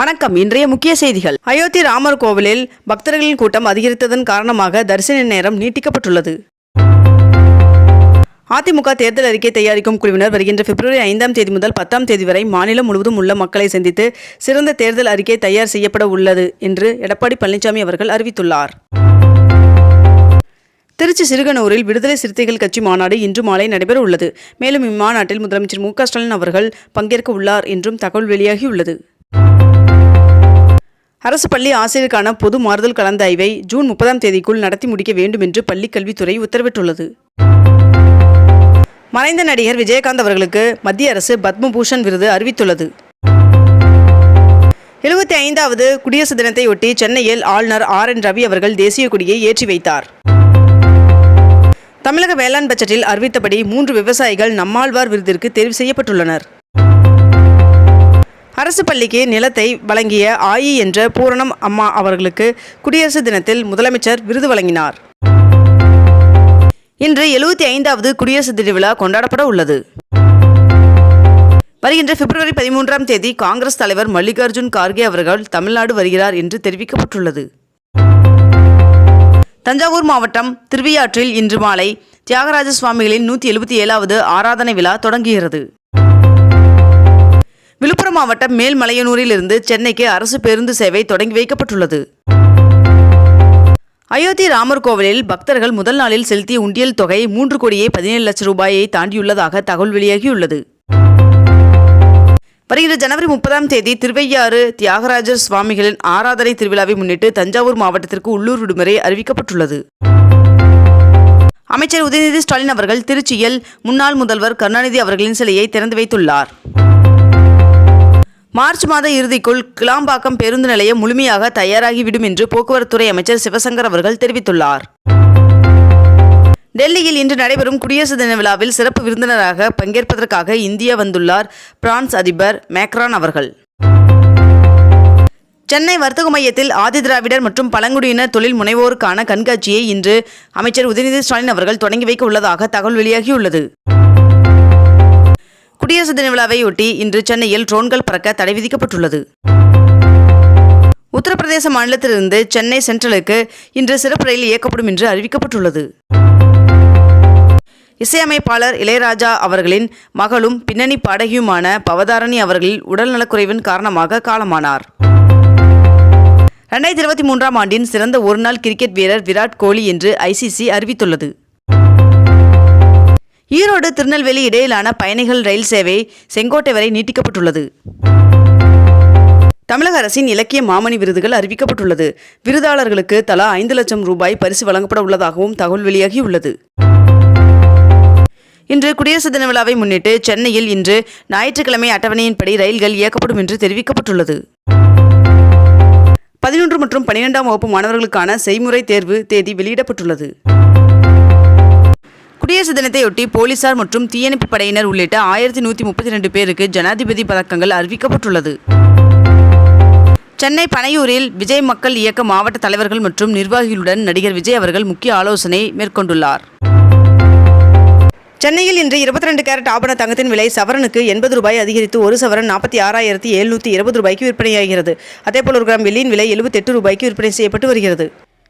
வணக்கம். இன்றைய முக்கிய செய்திகள். அயோத்தி ராமர் கோவிலில் பக்தர்களின் கூட்டம் அதிகரித்ததன் காரணமாக தரிசன நேரம் நீட்டிக்கப்பட்டுள்ளது. அதிமுக தேர்தல் அறிக்கை தயாரிக்கும் குழுவினர் வருகின்ற பிப்ரவரி ஐந்தாம் தேதி முதல் பத்தாம் தேதி வரை மாநிலம் முழுவதும் உள்ள மக்களை சந்தித்து சிறந்த தேர்தல் அறிக்கை தயார் செய்யப்பட உள்ளது என்று எடப்பாடி பழனிசாமி அவர்கள் அறிவித்துள்ளார். திருச்சி சிறுகனூரில் விடுதலை சிறுத்தைகள் கட்சி மாநாடு இன்று மாலை நடைபெற உள்ளது. மேலும் இம்மாநாட்டில் முதலமைச்சர் மு க ஸ்டாலின் அவர்கள் பங்கேற்க உள்ளார் என்றும் தகவல் வெளியாகியுள்ளது. அரசு பள்ளி ஆசிரியருக்கான பொது மாறுதல் கலந்தாய்வை ஜூன் முப்பதாம் தேதிக்குள் நடத்தி முடிக்க வேண்டும் என்று பள்ளிக்கல்வித்துறை உத்தரவிட்டுள்ளது. மறைந்த நடிகர் விஜயகாந்த் அவர்களுக்கு மத்திய அரசு பத்மபூஷன் விருது அறிவித்துள்ளது. எழுபத்தி ஐந்தாவது குடியரசு தினத்தையொட்டி சென்னையில் ஆளுநர் ஆர் என் ரவி அவர்கள் தேசிய கொடியை ஏற்றி வைத்தார். தமிழக வேளாண் பட்ஜெட்டில் அறிவித்தபடி மூன்று விவசாயிகள் நம்மாழ்வார் விருதிற்கு தேர்வு செய்யப்பட்டுள்ளனர். அரசு பள்ளிக்கு நிலத்தை வழங்கிய ஆயி என்ற பூரணம் அம்மா அவர்களுக்கு குடியரசு தினத்தில் முதலமைச்சர் விருது வழங்கினார். இன்று எழுபத்தி ஐந்தாவது குடியரசு தின விழா கொண்டாடப்பட உள்ளது. வருகின்ற பிப்ரவரி பதிமூன்றாம் தேதி காங்கிரஸ் தலைவர் மல்லிகார்ஜுன் கார்கே அவர்கள் தமிழ்நாடு வருகிறார் என்று தெரிவிக்கப்பட்டுள்ளது. தஞ்சாவூர் மாவட்டம் திருவியாற்றில் இன்று மாலை தியாகராஜ சுவாமிகளின் நூற்றி எழுபத்தி ஏழாவது ஆராதனை விழா தொடங்குகிறது. விழுப்புரம் மாவட்டம் மேல்மலையனூரிலிருந்து சென்னைக்கு அரசு பேருந்து சேவை தொடங்கி வைக்கப்பட்டுள்ளது. அயோத்தி ராமர் கோவிலில் பக்தர்கள் முதல் நாளில் செலுத்திய உண்டியல் தொகை மூன்று கோடியே பதினேழு லட்சம் ரூபாயை தாண்டியுள்ளதாக தகவல் வெளியாகியுள்ளது. வருகிற ஜனவரி முப்பதாம் தேதி திருவையாறு தியாகராஜர் சுவாமிகளின் ஆராதனை திருவிழாவை முன்னிட்டு தஞ்சாவூர் மாவட்டத்திற்கு உள்ளூர் விடுமுறை அறிவிக்கப்பட்டுள்ளது. அமைச்சர் உதயநிதி ஸ்டாலின் அவர்கள் திருச்சியில் முன்னாள் முதல்வர் கருணாநிதி அவர்களின் சிலையை திறந்து வைத்துள்ளார். மார்ச் மாத இறுதிக்குள் கிளாம்பாக்கம் பேருந்து நிலையம் முழுமையாக தயாராகிவிடும் என்று போக்குவரத்துறை அமைச்சர் சிவசங்கர் அவர்கள் தெரிவித்துள்ளார். டெல்லியில் இன்று நடைபெறும் குடியரசு தின விழாவில் சிறப்பு விருந்தினராக பங்கேற்பதற்காக இந்தியா வந்துள்ளார் பிரான்ஸ் அதிபர் மேக்ரான் அவர்கள். சென்னை வர்த்தக மையத்தில் ஆதிதிராவிடர் மற்றும் பழங்குடியினர் தொழில் முனைவோருக்கான கண்காட்சியை இன்று அமைச்சர் உதயநிதி ஸ்டாலின் அவர்கள் தொடங்கி வைக்க உள்ளதாக தகவல் வெளியாகியுள்ளது. குடியரசு தின விழாவையொட்டி இன்று சென்னையில் ட்ரோன்கள் பறக்க தடை விதிக்கப்பட்டுள்ளது. உத்தரப்பிரதேச மாநிலத்திலிருந்து சென்னை சென்ட்ரலுக்கு இன்று சிறப்பு ரயில் இயக்கப்படும் என்று அறிவிக்கப்பட்டுள்ளது. இசையமைப்பாளர் இளையராஜா அவர்களின் மகளும் பின்னணி பாடகியுமான பவதாரணி அவர்களின் உடல்நலக்குறைவின் காரணமாக காலமானார். ரெண்டாயிரத்தி இருபத்தி மூன்றாம் ஆண்டின் சிறந்த ஒருநாள் கிரிக்கெட் வீரர் விராட் கோலி என்று ஐசிசி அறிவித்துள்ளது. ஈரோடு திருநெல்வேலி இடையிலான பயணிகள் ரயில் சேவை செங்கோட்டை வரை நீட்டிக்கப்பட்டுள்ளது. தமிழக அரசின் இலக்கிய மாமணி விருதுகள் அறிவிக்கப்பட்டுள்ளது. விருதாளர்களுக்கு தலா ஐந்து லட்சம் ரூபாய் பரிசு வழங்கப்பட உள்ளதாகவும் தகவல் வெளியாகியுள்ளது. இன்று குடியரசு தின விழாவை முன்னிட்டு சென்னையில் இன்று ஞாயிற்றுக்கிழமை அட்டவணையின்படி ரயில்கள் இயக்கப்படும் என்று தெரிவிக்கப்பட்டுள்ளது. பதினொன்று மற்றும் பனிரெண்டாம் வகுப்பு மாணவர்களுக்கான செய்முறை தேர்வு தேதி வெளியிடப்பட்டுள்ளது. குடியரசு தினத்தையொட்டி போலீசார் மற்றும் தீயணைப்பு படையினர் உள்ளிட்ட ஆயிரத்தி நூற்றி முப்பத்தி ரெண்டு பேருக்கு ஜனாதிபதி பதக்கங்கள் அறிவிக்கப்பட்டுள்ளது. சென்னை பனையூரில் விஜய் மக்கள் இயக்க மாவட்ட தலைவர்கள் மற்றும் நிர்வாகிகளுடன் நடிகர் விஜய் அவர்கள் முக்கிய ஆலோசனை மேற்கொண்டுள்ளார். சென்னையில் இன்று இருபத்தி ரெண்டு கேரட் ஆபண தங்கத்தின் விலை சவரனுக்கு எண்பது ரூபாய் அதிகரித்து ஒரு சவரன் நாற்பத்தி ஆறாயிரத்தி எழுநூற்றி இருபது ரூபாய்க்கு விற்பனையாகிறது. அதேபோல் ஒரு கிராம் வெள்ளியின் விலை எழுபத்தெட்டு ரூபாய்க்கு விற்பனை செய்யப்பட்டு வருகிறது.